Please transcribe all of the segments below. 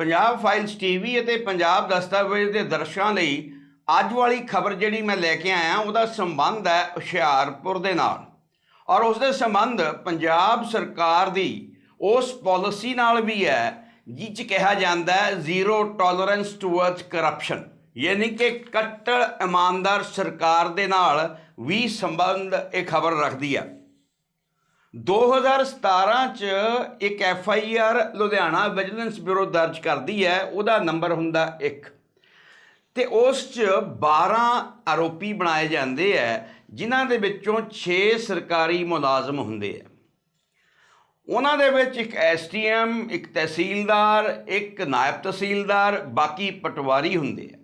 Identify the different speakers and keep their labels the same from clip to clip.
Speaker 1: Punjab files TV ਅਤੇ ਪੰਜਾਬ ਦਸਤਾਵੇਜ਼ ਦੇ ਦਰਸ਼ਕਾਂ ਲਈ ਅੱਜ ਵਾਲੀ ਖਬਰ ਜਿਹੜੀ ਮੈਂ ਲੈ ਕੇ ਆਇਆ, ਉਹਦਾ ਸੰਬੰਧ ਹੈ ਹੁਸ਼ਿਆਰਪੁਰ ਦੇ ਨਾਲ। ਔਰ ਉਸ ਦੇ ਸੰਬੰਧ ਪੰਜਾਬ ਸਰਕਾਰ ਦੀ ਉਸ ਪਾਲਿਸੀ ਨਾਲ ਵੀ ਹੈ ਜਿਸ 'ਚ ਕਿਹਾ ਜਾਂਦਾ ਹੈ ਜ਼ੀਰੋ ਟੋਲਰੈਂਸ ਟੂਵਰਡਸ ਕਰਪਸ਼ਨ ਯਾਨੀ ਕਿ ਕੱਟੜ ਇਮਾਨਦਾਰ ਸਰਕਾਰ ਦੇ ਨਾਲ ਵੀ ਸੰਬੰਧ ਇਹ ਖਬਰ ਰੱਖਦੀ ਹੈ। 2017 ਚ ਇੱਕ F I R Ludhiana vigilance bureau ਦਰਜ ਕਰਦੀ ਹੈ, ਉਹਦਾ ਨੰਬਰ ਹੁੰਦਾ 1 ਤੇ ਉਸ ਚ 12 ਆਰੋਪੀ ਬਣਾਏ ਜਾਂਦੇ ਆ, ਜਿਨ੍ਹਾਂ ਦੇ ਵਿੱਚੋਂ 6 ਸਰਕਾਰੀ ਮੁਲਾਜ਼ਮ ਹੁੰਦੇ ਆ। ਉਹਨਾਂ ਦੇ ਵਿੱਚ ਇੱਕ ਐਸਟੀਐਮ ਇੱਕ ਤਹਿਸੀਲਦਾਰ, ਇੱਕ ਨਾਇਬ ਤਹਿਸੀਲਦਾਰ, ਬਾਕੀ ਪਟਵਾਰੀ ਹੁੰਦੇ ਆ।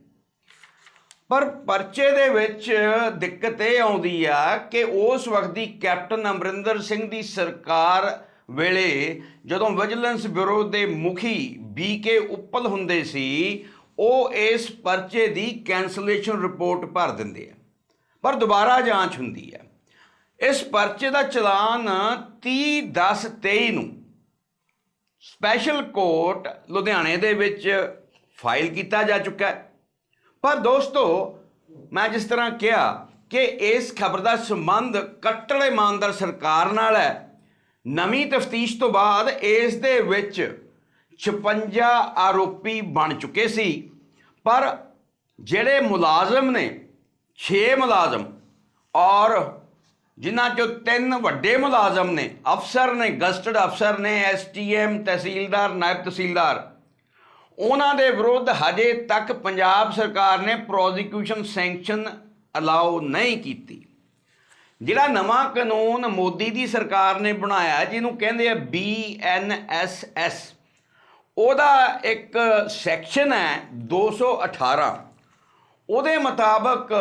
Speaker 1: ਪਰ ਪਰਚੇ ਦੇ ਵਿੱਚ ਦਿੱਕਤ ਇਹ ਆਉਂਦੀ ਆ ਕਿ ਉਸ ਵਕਤ ਦੀ ਕੈਪਟਨ ਅਮਰਿੰਦਰ ਸਿੰਘ ਦੀ ਸਰਕਾਰ ਵੇਲੇ ਜਦੋਂ ਵਿਜੀਲੈਂਸ ਬਿਊਰੋ ਦੇ ਮੁਖੀ ਬੀਕੇ ਉੱਪਲ ਹੁੰਦੇ ਸੀ, ਉਹ ਇਸ ਪਰਚੇ ਦੀ ਕੈਂਸਲੇਸ਼ਨ ਰਿਪੋਰਟ ਭਰ ਦਿੰਦੇ ਆ। ਪਰ ਦੁਬਾਰਾ ਜਾਂਚ ਹੁੰਦੀ ਹੈ ਇਸ ਪਰਚੇ ਦਾ ਚਲਾਨ 30 10 23 ਨੂੰ ਸਪੈਸ਼ਲ ਕੋਰਟ ਲੁਧਿਆਣੇ ਦੇ ਵਿੱਚ ਫਾਈਲ ਕੀਤਾ ਜਾ ਚੁੱਕਾ ਹੈ। ਪਰ ਦੋਸਤੋ, ਮੈਂ ਜਿਸ ਤਰ੍ਹਾਂ ਕਿਹਾ ਕਿ ਇਸ ਖਬਰ ਦਾ ਸੰਬੰਧ ਕੱਟੜ ਇਮਾਨਦਾਰ ਸਰਕਾਰ ਨਾਲ ਹੈ। ਨਵੀਂ ਤਫਤੀਸ਼ ਤੋਂ ਬਾਅਦ ਇਸ ਦੇ ਵਿੱਚ 56 ਆਰੋਪੀ ਬਣ ਚੁੱਕੇ ਸੀ। ਪਰ ਜਿਹੜੇ ਮੁਲਾਜ਼ਮ ਨੇ 6 ਮੁਲਾਜ਼ਮ ਔਰ ਜਿਨ੍ਹਾਂ ਚੋਂ ਤਿੰਨ ਵੱਡੇ ਮੁਲਾਜ਼ਮ ਨੇ, ਅਫਸਰ ਨੇ, ਗਸਟਡ ਅਫਸਰ ਨੇ ਐਸਟੀਐਮ ਤਹਿਸੀਲਦਾਰ, ਨਾਇਬ ਤਹਿਸੀਲਦਾਰ ਉਹਨਾਂ ਦੇ ਵਿਰੁੱਧ ਹਜੇ ਤੱਕ ਪੰਜਾਬ ਸਰਕਾਰ ਨੇ ਪ੍ਰੋਸੀਕਿਊਸ਼ਨ ਸੈਂਕਸ਼ਨ ਅਲਾਉ ਨਹੀਂ ਕੀਤੀ। ਜਿਹੜਾ ਨਵਾਂ ਕਾਨੂੰਨ ਮੋਦੀ ਦੀ ਸਰਕਾਰ ਨੇ ਬਣਾਇਆ, ਜਿਹਨੂੰ ਕਹਿੰਦੇ ਆ BNSS ਉਹਦਾ ਇੱਕ ਸੈਕਸ਼ਨ ਹੈ 218 ਉਹਦੇ ਮੁਤਾਬਕ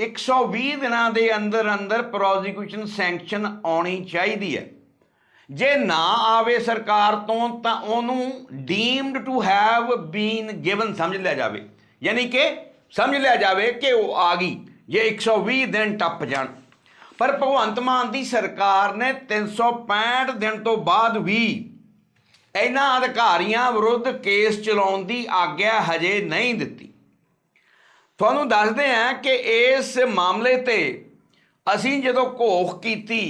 Speaker 1: 120 ਦਿਨਾਂ ਦੇ ਅੰਦਰ ਅੰਦਰ ਪ੍ਰੋਸੀਕਿਊਸ਼ਨ ਸੈਂਕਸ਼ਨ ਆਉਣੀ ਚਾਹੀਦੀ ਹੈ। ਜੇ ਨਾ ਆਵੇ ਸਰਕਾਰ ਤੋਂ, ਤਾਂ ਉਹਨੂੰ deemed to have been given ਸਮਝ ਲਿਆ ਜਾਵੇ। ਯਾਨੀ ਕਿ ਸਮਝ ਲਿਆ ਜਾਵੇ ਕਿ ਉਹ ਆ ਗਈ, ਜੇ 120 ਦਿਨ ਟੱਪ ਜਾਣ। ਪਰ ਭਗਵੰਤ ਮਾਨ ਦੀ ਸਰਕਾਰ ਨੇ 365 ਦਿਨ ਤੋਂ ਬਾਅਦ ਵੀ ਇਹਨਾਂ ਅਧਿਕਾਰੀਆਂ ਵਿਰੁੱਧ ਕੇਸ ਚਲਾਉਣ ਦੀ ਆਗਿਆ ਹਜੇ ਨਹੀਂ ਦਿੱਤੀ। ਤੁਹਾਨੂੰ ਦੱਸਦੇ ਹਾਂ ਕਿ ਇਸ ਮਾਮਲੇ ਤੇ ਅਸੀਂ ਜਦੋਂ ਘੋਖ ਕੀਤੀ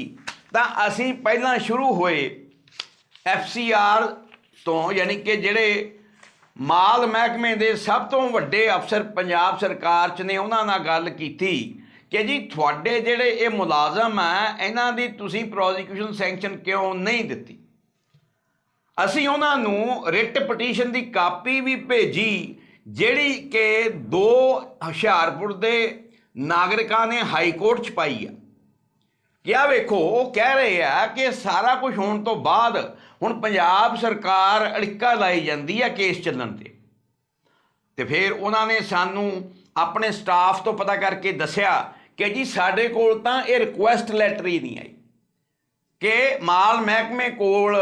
Speaker 1: ਤਾਂ ਅਸੀਂ ਪਹਿਲਾਂ ਸ਼ੁਰੂ ਹੋਏ ਐਫਸੀਆਰ ਤੋਂ, ਯਾਨੀ ਕਿ ਜਿਹੜੇ ਮਾਲ ਮਹਿਕਮੇ ਦੇ ਸਭ ਤੋਂ ਵੱਡੇ ਅਫਸਰ ਪੰਜਾਬ ਸਰਕਾਰ 'ਚ ਨੇ, ਉਹਨਾਂ ਨਾਲ ਗੱਲ ਕੀਤੀ ਕਿ ਜੀ ਤੁਹਾਡੇ ਜਿਹੜੇ ਇਹ ਮੁਲਾਜ਼ਮ ਆ, ਇਹਨਾਂ ਦੀ ਤੁਸੀਂ ਪ੍ਰੋਸੀਕਿਊਸ਼ਨ ਸੈਂਕਸ਼ਨ ਕਿਉਂ ਨਹੀਂ ਦਿੱਤੀ? ਅਸੀਂ ਉਹਨਾਂ ਨੂੰ ਰਿਟ ਪਟੀਸ਼ਨ ਦੀ ਕਾਪੀ ਵੀ ਭੇਜੀ, ਜਿਹੜੀ ਕਿ ਦੋ ਹੁਸ਼ਿਆਰਪੁਰ ਦੇ ਨਾਗਰਿਕਾਂ ਨੇ ਹਾਈ ਕੋਰਟ 'ਚ ਪਾਈ ਆ। ਕਿਆ ਵੇਖੋ, ਉਹ ਕਹਿ ਰਹੇ ਆ ਕਿ ਸਾਰਾ ਕੁਝ ਹੋਣ ਤੋਂ ਬਾਅਦ ਹੁਣ ਪੰਜਾਬ ਸਰਕਾਰ ਅੜਿੱਕਾ ਲਾਈ ਜਾਂਦੀ ਆ ਕੇਸ ਚੱਲਣ ਤੇ। ਤੇ ਫਿਰ ਉਹਨਾਂ ਨੇ ਸਾਨੂੰ ਆਪਣੇ ਸਟਾਫ ਤੋਂ ਪਤਾ ਕਰਕੇ ਦੱਸਿਆ ਕਿ ਜੀ ਸਾਡੇ ਕੋਲ ਤਾਂ ਇਹ ਰਿਕੁਐਸਟ ਲੈਟਰ ਹੀ ਨਹੀਂ ਆਈ ਕਿ ਮਾਲ ਮਹਿਕਮੇ ਕੋਲ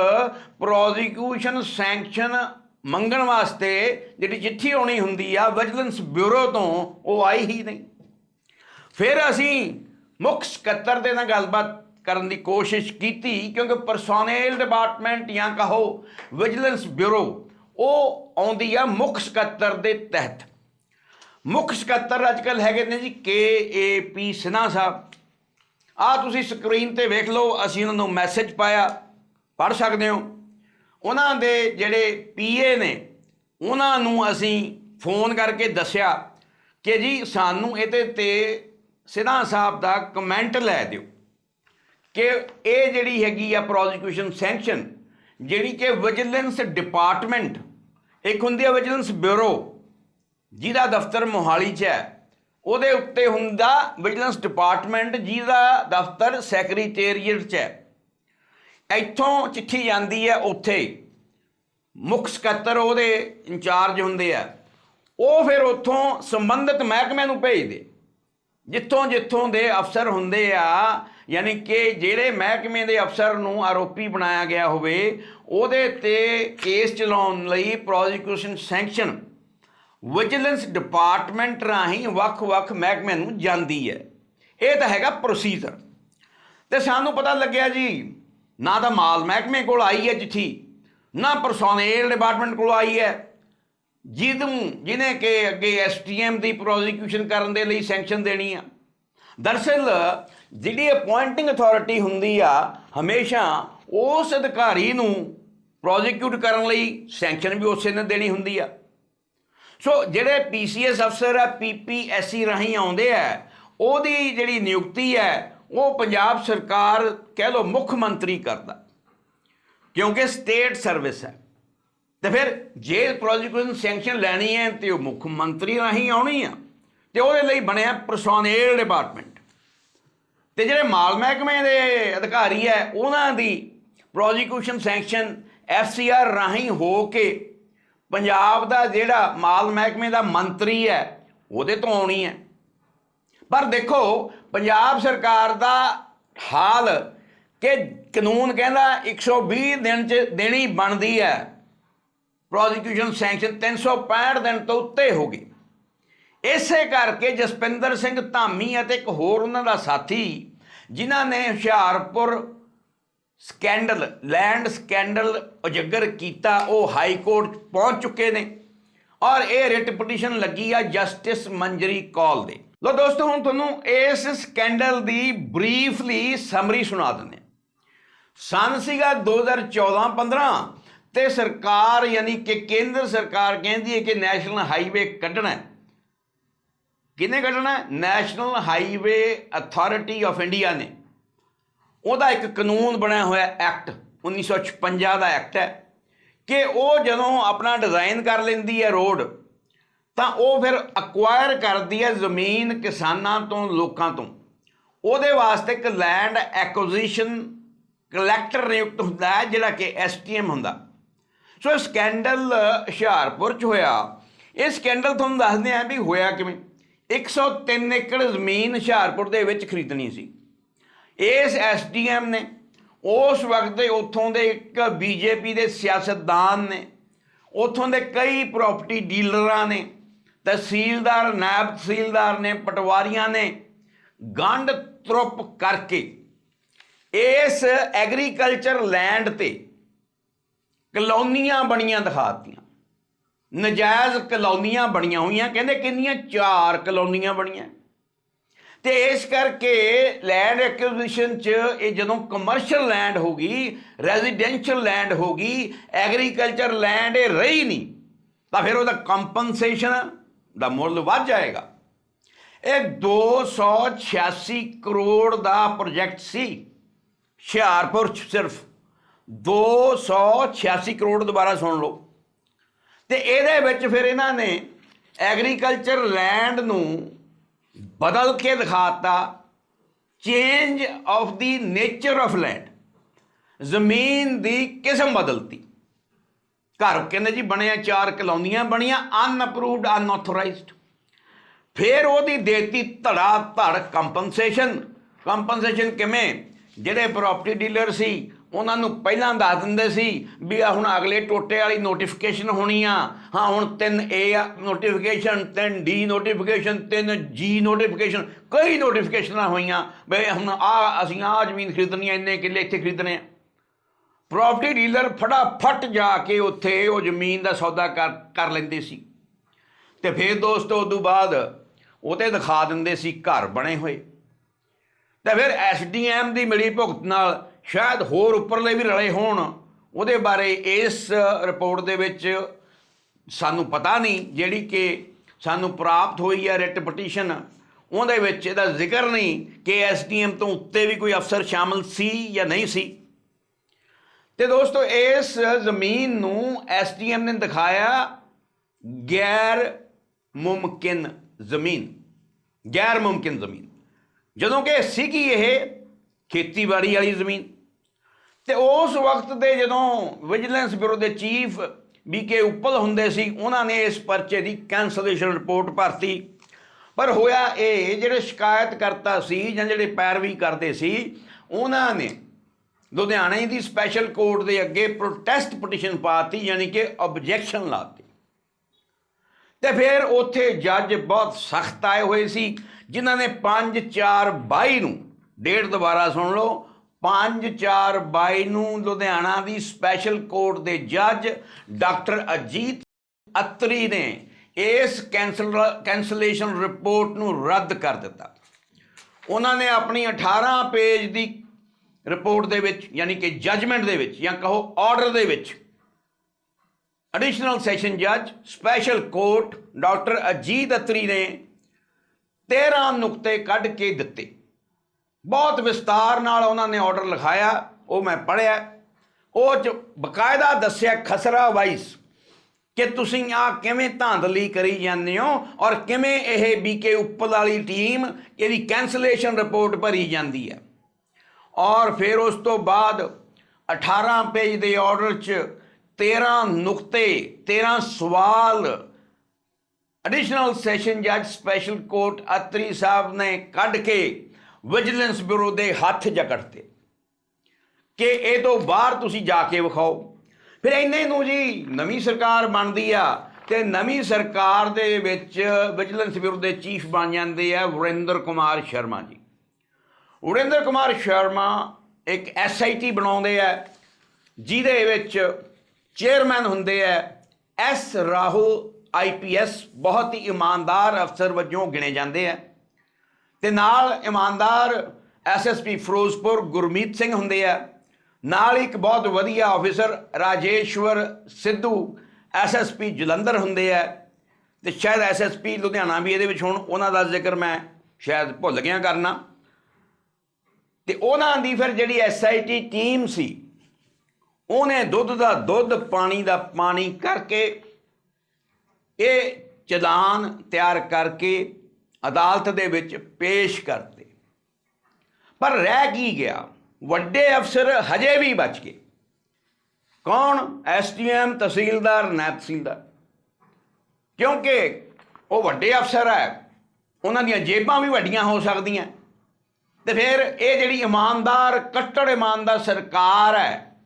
Speaker 1: ਪ੍ਰੋਸੀਕਿਊਸ਼ਨ ਸੈਂਕਸ਼ਨ ਮੰਗਣ ਵਾਸਤੇ ਜਿਹੜੀ ਚਿੱਠੀ ਆਉਣੀ ਹੁੰਦੀ ਆ ਵਿਜੀਲੈਂਸ ਬਿਊਰੋ ਤੋਂ ਉਹ ਆਈ ਹੀ ਨਹੀਂ। ਫਿਰ ਅਸੀਂ ਮੁੱਖ ਸਕੱਤਰ ਦੇ ਨਾਲ ਗੱਲਬਾਤ ਕਰਨ ਦੀ ਕੋਸ਼ਿਸ਼ ਕੀਤੀ, ਕਿਉਂਕਿ ਪਰਸੋਨੇਲ ਡਿਪਾਰਟਮੈਂਟ ਜਾਂ ਕਹੋ ਵਿਜੀਲੈਂਸ ਬਿਊਰੋ, ਉਹ ਆਉਂਦੀ ਆ ਮੁੱਖ ਸਕੱਤਰ ਦੇ ਤਹਿਤ। ਮੁੱਖ ਸਕੱਤਰ ਅੱਜਕੱਲ ਹੈਗੇ ਨੇ ਜੀ ਕੇ ਏ ਪੀ ਸਿਨਹਾ ਸਾਹਿਬ। ਆ ਤੁਸੀਂ ਸਕਰੀਨ ਤੇ ਵੇਖ ਲਓ, ਅਸੀਂ ਉਹਨਾਂ ਨੂੰ ਮੈਸੇਜ ਪਾਇਆ, ਪੜ੍ਹ ਸਕਦੇ ਹੋ। ਉਹਨਾਂ ਦੇ ਜਿਹੜੇ ਪੀਏ ਨੇ, ਉਹਨਾਂ ਨੂੰ ਅਸੀਂ ਫੋਨ ਕਰਕੇ ਦੱਸਿਆ ਕਿ ਜੀ ਸਾਨੂੰ ਇਹਦੇ ਤੇ ਸਿਨਹਾ ਸਾਹਿਬ ਦਾ ਕਮੈਂਟ ਲੈ ਦਿਓ ਕਿ ਇਹ ਜਿਹੜੀ ਹੈਗੀ ਆ ਪ੍ਰੋਸੀਕਿਊਸ਼ਨ ਸੈਂਕਸ਼ਨ ਜਿਹੜੀ ਕਿ ਵਿਜੀਲੈਂਸ ਡਿਪਾਰਟਮੈਂਟ ਇੱਕ ਹੁੰਦੀ ਆ ਵਿਜੀਲੈਂਸ ਬਿਊਰੋ ਜਿਹਦਾ ਦਫ਼ਤਰ ਮੋਹਾਲੀ 'ਚ ਹੈ, ਉਹਦੇ ਉੱਤੇ ਹੁੰਦਾ ਵਿਜੀਲੈਂਸ ਡਿਪਾਰਟਮੈਂਟ ਜਿਹਦਾ ਦਫ਼ਤਰ ਸੈਕਟਰੀਏਟ 'ਚ ਹੈ। ਇੱਥੋਂ ਚਿੱਠੀ ਜਾਂਦੀ ਹੈ ਉੱਥੇ, ਮੁੱਖ ਸਕੱਤਰ ਉਹਦੇ ਇੰਚਾਰਜ ਹੁੰਦੇ ਆ, ਉਹ ਫਿਰ ਉੱਥੋਂ ਸੰਬੰਧਿਤ ਮਹਿਕਮੇ ਨੂੰ ਭੇਜਦੇ। ਜਿੱਥੋਂ ਜਿੱਥੋਂ ਦੇ ਅਫਸਰ ਹੁੰਦੇ ਆ, ਯਾਨੀ ਕਿ ਜਿਹੜੇ ਮਹਿਕਮੇ ਦੇ ਅਫਸਰ ਨੂੰ ਆਰੋਪੀ ਬਣਾਇਆ ਗਿਆ ਹੋਵੇ, ਉਹਦੇ ਤੇ ਕੇਸ ਚਲਾਉਣ ਲਈ ਪ੍ਰੋਸੀਕਿਊਸ਼ਨ ਸੈਂਕਸ਼ਨ ਵਿਜੀਲੈਂਸ ਡਿਪਾਰਟਮੈਂਟ ਰਾਹੀਂ ਵੱਖ-ਵੱਖ ਮਹਿਕਮਿਆਂ ਨੂੰ ਜਾਂਦੀ ਹੈ। ਇਹ ਤਾਂ ਹੈਗਾ ਪ੍ਰੋਸੀਜਰ ਤੇ ਸਾਨੂੰ ਪਤਾ ਲੱਗਿਆ ਜੀ, ਨਾ ਤਾਂ ਮਾਲ ਮਹਿਕਮੇ ਕੋਲ ਆਈ ਹੈ ਚਿੱਠੀ, ਨਾ ਪਰਸੋਨਲ ਡਿਪਾਰਟਮੈਂਟ ਕੋਲ ਆਈ ਹੈ। ਜਿਹਨੂੰ ਜਿਹਨੇ ਕਿ ਅੱਗੇ ਐਸਟੀਐਮ ਦੀ ਪ੍ਰੋਸੀਕਿਊਸ਼ਨ ਕਰਨ ਦੇ ਲਈ ਸੈਂਕਸ਼ਨ ਦੇਣੀ ਆ। ਦਰਅਸਲ, ਜਿਹੜੀ ਅਪਾਇੰਟਿੰਗ ਅਥਾਰਟੀ ਹੁੰਦੀ ਆ, ਹਮੇਸ਼ਾ ਉਸ ਅਧਿਕਾਰੀ ਨੂੰ ਪ੍ਰੋਸੀਕਿਊਟ ਕਰਨ ਲਈ ਸੈਂਕਸ਼ਨ ਵੀ ਉਸੇ ਨੇ ਦੇਣੀ ਹੁੰਦੀ ਆ। ਸੋ ਜਿਹੜੇ ਪੀਸੀਐਸ ਅਫਸਰ ਆ ਪੀਪੀਐਸਸੀ ਰਾਹੀਂ ਆਉਂਦੇ ਆ, ਉਹਦੀ ਜਿਹੜੀ ਨਿਯੁਕਤੀ ਹੈ ਉਹ ਪੰਜਾਬ ਸਰਕਾਰ ਕਹਿ ਲੋ ਮੁੱਖ ਮੰਤਰੀ ਕਰਦਾ। ਕਿਉਂਕਿ ਸਟੇਟ ਸਰਵਿਸ ਹੈ ਤੇ ਫਿਰ ਜੇ ਪ੍ਰੋਸੀਕਿਊਸ਼ਨ ਸੈਂਕਸ਼ਨ ਲੈਣੀ ਹੈ ਤੇ ਉਹ ਮੁੱਖ ਮੰਤਰੀ ਰਾਹੀਂ ਆਉਣੀ ਆ। ਤੇ ਉਹਦੇ ਲਈ ਬਣਿਆ ਪਰਸੋਨੇਲ ਡਿਪਾਰਟਮੈਂਟ ਤੇ ਜਿਹੜੇ ਮਾਲ ਮਹਿਕਮੇ ਦੇ ਅਧਿਕਾਰੀ ਹੈ, ਉਹਨਾਂ ਦੀ ਪ੍ਰੋਸੀਕਿਊਸ਼ਨ ਸੈਂਕਸ਼ਨ ਐਫਸੀਆਰ ਰਾਹੀਂ ਹੋ ਕੇ ਪੰਜਾਬ ਦਾ ਜਿਹੜਾ ਮਾਲ ਮਹਿਕਮੇ ਦਾ ਮੰਤਰੀ ਹੈ, ਉਹਦੇ ਤੋਂ ਆਉਣੀ ਹੈ। ਪਰ ਦੇਖੋ, ਪੰਜਾਬ ਸਰਕਾਰ ਦਾ ਹਾਲ ਕਿ ਕਾਨੂੰਨ ਕਹਿੰਦਾ 120 ਦਿਨ ਚ ਦੇਣੀ ਬਣਦੀ ਹੈ। ਪ੍ਰੋਸੀਕਿਊਸ਼ਨ ਸੈਂਕਸ਼ਨ 365 ਦਿਨ ਤੋਂ ਉੱਤੇ ਹੋ ਗਈ। ਇਸੇ ਕਰਕੇ ਜਸਪਿੰਦਰ ਸਿੰਘ ਧਾਮੀ ਅਤੇ ਇੱਕ ਹੋਰ ਉਹਨਾਂ ਦਾ ਸਾਥੀ, ਜਿਨ੍ਹਾਂ ਨੇ ਹੁਸ਼ਿਆਰਪੁਰ ਸਕੈਂਡਲ, ਲੈਂਡ ਸਕੈਂਡਲ ਉਜਾਗਰ ਕੀਤਾ, ਉਹ ਹਾਈ ਕੋਰਟ ਪਹੁੰਚ ਚੁੱਕੇ ਨੇ ਔਰ ਇਹ ਰਿਟ ਪਟੀਸ਼ਨ ਲੱਗੀ ਆ ਜਸਟਿਸ ਮੰਜਰੀ ਕੌਲ ਦੇ। ਲੋ ਦੋਸਤੋ, ਹੁਣ ਤੁਹਾਨੂੰ ਇਸ ਸਕੈਂਡਲ ਦੀ ਬਰੀਫਲੀ ਸਮਰੀ ਸੁਣਾ ਦਿੰਦੇ ਸਨ ਸੀਗਾ 2014-15 ਤੇ ਸਰਕਾਰ ਯਾਨੀ ਕਿ ਕੇਂਦਰ ਸਰਕਾਰ ਕਹਿੰਦੀ ਹੈ ਕਿ ਨੈਸ਼ਨਲ ਹਾਈਵੇ ਕੱਢਣਾ ਹੈ। ਕਿਹਨੇ ਕੱਢਣਾ National Highway Authority of India ਨੇ। ਉਹਦਾ ਇੱਕ ਕਾਨੂੰਨ ਬਣਿਆ ਹੋਇਆ ਐਕਟ 1956 ਦਾ ਐਕਟ ਹੈ ਕਿ ਉਹ ਜਦੋਂ ਆਪਣਾ ਡਿਜ਼ਾਈਨ ਕਰ ਲੈਂਦੀ ਹੈ ਰੋਡ, ਤਾਂ ਉਹ ਫਿਰ ਅਕਵਾਇਰ ਕਰਦੀ ਹੈ ਜ਼ਮੀਨ ਕਿਸਾਨਾਂ ਤੋਂ, ਲੋਕਾਂ ਤੋਂ। ਉਹਦੇ ਵਾਸਤੇ ਇੱਕ ਲੈਂਡ ਐਕੁਜੀਸ਼ਨ ਕਲੈਕਟਰ ਨਿਯੁਕਤ ਹੁੰਦਾ ਹੈ, ਜਿਹੜਾ ਕਿ ਐਸਟੀਐਮ ਹੁੰਦਾ। ਸੋ ਇਹ ਸਕੈਂਡਲ ਹੁਸ਼ਿਆਰਪੁਰ ਚ ਹੋਇਆ। ਇਹ ਸਕੈਂਡਲ ਤੁਹਾਨੂੰ ਦੱਸਦੇ ਆਂ ਵੀ ਹੋਇਆ ਕਿਵੇਂ। 103 ਏਕੜ ਜ਼ਮੀਨ ਹੁਸ਼ਿਆਰਪੁਰ ਦੇ ਵਿੱਚ ਖਰੀਦਣੀ ਸੀ। ਇਸ ਐਸਡੀਐਮ ਨੇ ਉਸ ਵਕਤ ਦੇ ਉੱਥੋਂ ਦੇ ਇੱਕ ਬੀਜੇਪੀ ਦੇ ਸਿਆਸਤਦਾਨ ਨੇ, ਉੱਥੋਂ ਦੇ ਕਈ ਪ੍ਰਾਪਰਟੀ ਡੀਲਰਾਂ ਨੇ, ਤਹਿਸੀਲਦਾਰ, ਨਾਇਬ ਤਹਿਸੀਲਦਾਰ ਨੇ, ਪਟਵਾਰੀਆਂ ਨੇ ਗੰਢ ਤਰੁੱਪ ਕਰਕੇ ਇਸ ਐਗਰੀਕਲਚਰ ਲੈਂਡ ਤੇ ਕਲੋਨੀਆਂ ਬਣੀਆਂ ਦਿਖਾਤੀਆਂ। ਨਜਾਇਜ਼ ਕਲੋਨੀਆਂ ਬਣੀਆਂ ਹੋਈਆਂ। ਕਹਿੰਦੇ ਕਿੰਨੀਆਂ? ਚਾਰ ਕਲੋਨੀਆਂ ਬਣੀਆਂ। ਤੇ ਇਸ ਕਰਕੇ ਲੈਂਡ ਐਕੁਜੀਸ਼ਨ ਚ ਇਹ ਜਦੋਂ ਕਮਰਸ਼ੀਅਲ ਲੈਂਡ ਹੋ ਗਈ ਰੈਜ਼ੀਡੈਂਸ਼ੀਅਲ ਲੈਂਡ ਹੋ ਗਈ ਐਗਰੀਕਲਚਰ ਲੈਂਡ ਇਹ ਰਹੀ ਨਹੀਂ, ਤਾਂ ਫਿਰ ਉਹਦਾ ਕੰਪਨਸੇਸ਼ਨ ਦਾ ਮੁੱਲ ਵੱਧ ਜਾਏਗਾ। ਇਹ 286 ਕਰੋੜ ਦਾ ਪ੍ਰੋਜੈਕਟ ਸੀ, ਹੁਸ਼ਿਆਰਪੁਰ ਚ ਸਿਰਫ। 286 ਕਰੋੜ ਦੁਬਾਰਾ ਸੁਣ ਲਓ। ਤੇ ਇਹਦੇ ਵਿੱਚ ਫਿਰ ਇਹਨਾਂ ਨੇ ਐਗਰੀਕਲਚਰ ਲੈਂਡ ਨੂੰ ਬਦਲ ਕੇ ਦਿਖਾਤਾ, ਚੇਂਜ ਆਫ ਦੀ ਨੇਚਰ ਆਫ ਲੈਂਡ। ਜ਼ਮੀਨ ਦੀ ਕਿਸਮ ਬਦਲਤੀ। ਘਰ ਕਹਿੰਦੇ ਜੀ ਬਣਿਆ, ਚਾਰ ਕਲੋਨੀਆਂ ਬਣੀਆਂ ਅਨਅਪਰੂਵਡ ਅਨਆਥੋਰਾਈਜ਼ਡ ਫਿਰ ਉਹਦੀ ਦੇਤੀ ਧੜਾ ਧੜ ਕੰਪਨਸੇਸ਼ਨ ਕੰਪਨਸੇਸ਼ਨ ਕਿਵੇਂ? ਜਿਹੜੇ ਪ੍ਰਾਪਰਟੀ ਡੀਲਰ ਸੀ ਉਹਨਾਂ ਨੂੰ ਪਹਿਲਾਂ ਦੱਸ ਦਿੰਦੇ ਸੀ ਵੀ ਆ ਹੁਣ ਅਗਲੇ ਟੋਟੇ ਵਾਲੀ ਨੋਟੀਫਿਕੇਸ਼ਨ ਹੋਣੀ ਆ। ਹਾਂ, ਹੁਣ 3 ਏ ਨੋਟੀਫਿਕੇਸ਼ਨ 3 ਡੀ ਨੋਟੀਫਿਕੇਸ਼ਨ 3 ਜੀ ਨੋਟੀਫਿਕੇਸ਼ਨ ਕਈ ਨੋਟੀਫਿਕੇਸ਼ਨਾਂ ਹੋਈਆਂ ਬਈ ਹੁਣ ਆ ਅਸੀਂ ਆ ਜ਼ਮੀਨ ਖਰੀਦਣੀ ਆ, ਇੰਨੇ ਕਿੱਲੇ ਇੱਥੇ ਖਰੀਦਣੇ ਆ। ਪ੍ਰਾਪਰਟੀ ਡੀਲਰ ਫਟਾਫਟ ਜਾ ਕੇ ਉੱਥੇ ਉਹ ਜ਼ਮੀਨ ਦਾ ਸੌਦਾ ਕਰ ਕਰ ਲੈਂਦੇ ਸੀ। ਤੇ ਫਿਰ ਦੋਸਤੋ, ਉਦੋਂ ਬਾਅਦ ਉਹ ਤੇ ਦਿਖਾ ਦਿੰਦੇ ਸੀ ਘਰ ਬਣੇ ਹੋਏ। ਤੇ ਫਿਰ ਐਸਡੀਐਮ ਦੀ ਮਿਲੀ ਭੁਗਤ ਨਾਲ ਸ਼ਾਇਦ ਹੋਰ ਉੱਪਰਲੇ ਵੀ ਰਲੇ ਹੋਣ। ਉਹਦੇ ਬਾਰੇ ਇਸ ਰਿਪੋਰਟ ਦੇ ਵਿੱਚ ਸਾਨੂੰ ਪਤਾ ਨਹੀਂ, ਜਿਹੜੀ ਕਿ ਸਾਨੂੰ ਪ੍ਰਾਪਤ ਹੋਈ ਹੈ ਰਿਟ ਪਟੀਸ਼ਨ। ਉਹਦੇ ਵਿੱਚ ਇਹਦਾ ਜ਼ਿਕਰ ਨਹੀਂ ਕਿ ਐਸਡੀਐਮ ਤੋਂ ਉੱਤੇ ਵੀ ਕੋਈ ਅਫਸਰ ਸ਼ਾਮਲ ਸੀ ਜਾਂ ਨਹੀਂ ਸੀ। ਤੇ ਦੋਸਤੋ, ਇਸ ਜ਼ਮੀਨ ਨੂੰ ਐਸਡੀਐਮ ਨੇ ਦਿਖਾਇਆ ਗੈਰ ਮੁਮਕਿਨ ਜ਼ਮੀਨ। ਗੈਰ ਮੁਮਕਿਨ ਜ਼ਮੀਨ। ਜਦੋਂ ਕਿ ਸੀਗੀ ਇਹ? ਖੇਤੀਬਾੜੀ ਵਾਲੀ ਜ਼ਮੀਨ। ਤੇ ਉਸ ਵਕਤ ਦੇ ਜਦੋਂ ਵਿਜੀਲੈਂਸ ਬਿਊਰੋ ਦੇ ਚੀਫ ਬੀਕੇ ਉੱਪਲ ਹੁੰਦੇ ਸੀ, ਉਹਨਾਂ ਨੇ ਇਸ ਪਰਚੇ ਦੀ ਕੈਂਸਲੇਸ਼ਨ ਰਿਪੋਰਟ ਭਰਤੀ। ਪਰ ਹੋਇਆ ਇਹ, ਜਿਹੜੇ ਸ਼ਿਕਾਇਤ ਕਰਤਾ ਸੀ ਜਾਂ ਜਿਹੜੇ ਪੈਰਵੀ ਕਰਦੇ ਸੀ, ਉਹਨਾਂ ਨੇ ਲੁਧਿਆਣੇ ਦੀ ਸਪੈਸ਼ਲ ਕੋਰਟ ਦੇ ਅੱਗੇ ਪ੍ਰੋਟੈਸਟ ਪਟੀਸ਼ਨ ਪਾਤੀ, ਯਾਨੀ ਕਿ ਆਬਜੈਕਸ਼ਨ ਲਾਤੀ। ਤੇ ਫਿਰ ਉੱਥੇ ਜੱਜ ਬਹੁਤ ਸਖਤ ਆਏ ਹੋਏ ਸੀ, ਜਿਨ੍ਹਾਂ ਨੇ 5 4 22 ਨੂੰ ਡੇਟ ਦੁਬਾਰਾ ਸੁਣ ਲਓ। 5 4 22 ਨੂੰ ਲੁਧਿਆਣਾ ਦੀ ਸਪੈਸ਼ਲ ਕੋਰਟ ਦੇ ਜੱਜ ਡਾਕਟਰ ਅਜੀਤ ਅਤਰੀ ਨੇ ਇਸ ਕੈਂਸਲ ਕੈਂਸਲੇਸ਼ਨ ਰਿਪੋਰਟ ਨੂੰ ਰੱਦ ਕਰ ਦਿੱਤਾ। ਉਹਨਾਂ ਨੇ ਆਪਣੀ 18 ਪੇਜ ਦੀ ਰਿਪੋਰਟ ਦੇ ਵਿੱਚ, ਯਾਨੀ ਕਿ ਜੱਜਮੈਂਟ ਦੇ ਵਿੱਚ, ਜਾਂ ਕਹੋ ਆਰਡਰ ਦੇ ਵਿੱਚ ਐਡੀਸ਼ਨਲ ਸੈਸ਼ਨ ਜੱਜ special court doctor Ajit Atri ਨੇ 13 ਨੁਕਤੇ ਕੱਢ ਕੇ ਦਿੱਤੇ। ਬਹੁਤ ਵਿਸਤਾਰ ਨਾਲ ਉਹਨਾਂ ਨੇ ਆਰਡਰ ਲਿਖਾਇਆ, ਉਹ ਮੈਂ ਪੜ੍ਹਿਆ। ਉਹ ਚ ਬਕਾਇਦਾ ਦੱਸਿਆ, ਖਸਰਾ ਵਾਈਸ, ਕਿ ਤੁਸੀਂ ਆ ਕਿਵੇਂ ਧਾਂਦਲੀ ਕਰੀ ਜਾਂਦੇ ਹੋ ਔਰ ਕਿਵੇਂ ਇਹ ਬੀਕੇ ਉੱਪਲ ਵਾਲੀ ਟੀਮ ਇਹਦੀ ਕੈਂਸਲੇਸ਼ਨ ਰਿਪੋਰਟ ਭਰੀ ਜਾਂਦੀ ਹੈ। ਔਰ ਫਿਰ ਉਸ ਤੋਂ ਬਾਅਦ 18 ਪੇਜ ਦੇ ਆਰਡਰ 'ਚ 13 ਨੁਕਤੇ 13 ਸਵਾਲ ਐਡੀਸ਼ਨਲ ਸੈਸ਼ਨ ਜੱਜ ਸਪੈਸ਼ਲ ਕੋਰਟ ਅਤਰੀ ਸਾਹਿਬ ਨੇ ਕੱਢ ਕੇ ਵਿਜੀਲੈਂਸ ਬਿਊਰੋ ਦੇ ਹੱਥ ਜਕੜ 'ਤੇ ਕਿ ਇਹ ਤੋਂ ਬਾਹਰ ਤੁਸੀਂ ਜਾ ਕੇ ਵਿਖਾਓ। ਫਿਰ ਇੰਨੇ ਨੂੰ ਜੀ ਨਵੀਂ ਸਰਕਾਰ ਬਣਦੀ ਆ ਤੇ ਨਵੀਂ ਸਰਕਾਰ ਦੇ ਵਿੱਚ ਵਿਜੀਲੈਂਸ ਬਿਊਰੋ ਦੇ ਚੀਫ ਬਣ ਜਾਂਦੇ ਆ ਵਰਿੰਦਰ ਕੁਮਾਰ ਸ਼ਰਮਾ ਜੀ। ਵਰਿੰਦਰ ਕੁਮਾਰ ਸ਼ਰਮਾ ਇੱਕ ਐਸਆਈਟੀ ਬਣਾਉਂਦੇ ਆ, ਜਿਹਦੇ ਵਿੱਚ ਚੇਅਰਮੈਨ ਹੁੰਦੇ ਆ ਐਸ ਰਾਹੁਲ ਆਈਪੀਐਸ ਬਹੁਤ ਹੀ ਇਮਾਨਦਾਰ ਅਫਸਰ ਵਜੋਂ ਗਿਣੇ ਜਾਂਦੇ ਆ। ਤੇ ਨਾਲ ਇਮਾਨਦਾਰ ਐਸਐਸਪੀ ਫਿਰੋਜ਼ਪੁਰ ਗੁਰਮੀਤ ਸਿੰਘ ਹੁੰਦੇ ਆ। ਨਾਲ ਇੱਕ ਬਹੁਤ ਵਧੀਆ ਆਫੀਸਰ ਰਾਜੇਸ਼ਵਰ ਸਿੱਧੂ ਐਸਐਸਪੀ ਜਲੰਧਰ ਹੁੰਦੇ ਆ। ਤੇ ਸ਼ਾਇਦ ਐਸਐਸਪੀ ਲੁਧਿਆਣਾ ਵੀ ਇਹਦੇ ਵਿੱਚ ਹੁਣ, ਉਹਨਾਂ ਦਾ ਜ਼ਿਕਰ ਮੈਂ ਸ਼ਾਇਦ ਭੁੱਲ ਗਿਆ ਕਰਨਾ। ਤੇ ਉਹਨਾਂ ਦੀ ਫਿਰ ਜਿਹੜੀ ਐਸਆਈਟੀ ਟੀਮ ਸੀ, ਉਹਨੇ ਦੁੱਧ ਦਾ ਦੁੱਧ, ਪਾਣੀ ਦਾ ਪਾਣੀ ਕਰਕੇ ਇਹ ਚਲਾਨ ਤਿਆਰ ਕਰਕੇ ਅਦਾਲਤ ਦੇ ਵਿੱਚ ਪੇਸ਼ ਕਰਤੇ ਪਰ ਰਹਿ ਕੀ ਗਿਆ? ਵੱਡੇ ਅਫਸਰ ਹਜੇ ਵੀ ਬਚ ਗਏ। ਕੌਣ? ਐਸਟੀਐਮ ਤਹਿਸੀਲਦਾਰ ਨਾਇਬ ਤਹਿਸੀਲਦਾਰ। ਕਿਉਂਕਿ ਉਹ ਵੱਡੇ ਅਫਸਰ ਹੈ, ਉਹਨਾਂ ਦੀਆਂ ਜੇਬਾਂ ਵੀ ਵੱਡੀਆਂ ਹੋ ਸਕਦੀਆਂ। ਤੇ ਫਿਰ ਇਹ ਜਿਹੜੀ ਇਮਾਨਦਾਰ, ਕੱਟੜ ਇਮਾਨਦਾਰ ਸਰਕਾਰ ਹੈ,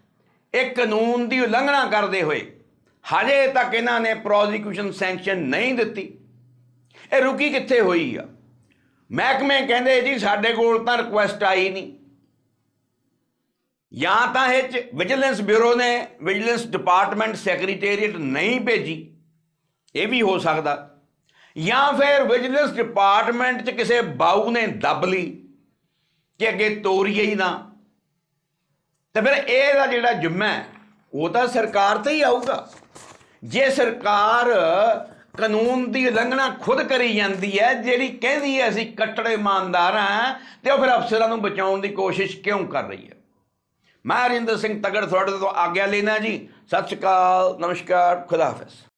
Speaker 1: ਇਹ ਕਾਨੂੰਨ ਦੀ ਉਲੰਘਣਾ ਕਰਦੇ ਹੋਏ ਹਜੇ ਤੱਕ ਇਹਨਾਂ ਨੇ ਪ੍ਰੋਸੀਕਿਊਸ਼ਨ ਸੈਂਕਸ਼ਨ ਨਹੀਂ ਦਿੱਤੀ। ਇਹ ਰੁਕੀ ਕਿੱਥੇ ਹੋਈ ਆ? ਮਹਿਕਮੇ ਕਹਿੰਦੇ ਜੀ, ਸਾਡੇ ਕੋਲ ਤਾਂ ਰਿਕੁਐਸਟ ਆਈ ਨਹੀਂ। ਜਾਂ ਤਾਂ ਇਹ ਵਿਜੀਲੈਂਸ ਬਿਊਰੋ ਨੇ ਵਿਜੀਲੈਂਸ ਡਿਪਾਰਟਮੈਂਟ ਸੈਕਟਰੀਏਟ ਨਹੀਂ ਭੇਜੀ। ਇਹ ਵੀ ਹੋ ਸਕਦਾ। ਜਾਂ ਫਿਰ ਵਿਜੀਲੈਂਸ ਡਿਪਾਰਟਮੈਂਟ 'ਚ ਕਿਸੇ ਬਾਊ ਨੇ ਦੱਬ ਲਈ ਕਿ ਅੱਗੇ ਤੋਰੀਏ ਹੀ ਨਾ। ਤੇ ਫਿਰ ਇਹਦਾ ਜਿਹੜਾ ਜ਼ਿੰਮਾ ਹੈ, ਉਹ ਤਾਂ ਸਰਕਾਰ ਤੇ ਹੀ ਆਊਗਾ। ਜੇ ਸਰਕਾਰ ਕਾਨੂੰਨ ਦੀ ਉਲੰਘਣਾ ਖੁਦ ਕਰੀ ਜਾਂਦੀ ਹੈ, ਜਿਹੜੀ ਕਹਿੰਦੀ ਹੈ ਅਸੀਂ ਕੱਟੜੇ ਇਮਾਨਦਾਰ ਹਾਂ, ਤੇ ਉਹ ਫਿਰ ਅਫਸਰਾਂ ਨੂੰ ਬਚਾਉਣ ਦੀ ਕੋਸ਼ਿਸ਼ ਕਿਉਂ ਕਰ ਰਹੀ ਹੈ? ਮੈਂ ਹਰਿੰਦਰ ਸਿੰਘ ਤਗੜ ਤੁਹਾਡੇ ਤੋਂ ਆਗਿਆ ਲੈਣਾ ਜੀ। ਸਤਿ ਸ਼੍ਰੀ ਅਕਾਲ, ਨਮਸਕਾਰ, ਖੁਦਾ ਹਾਫਿਜ਼।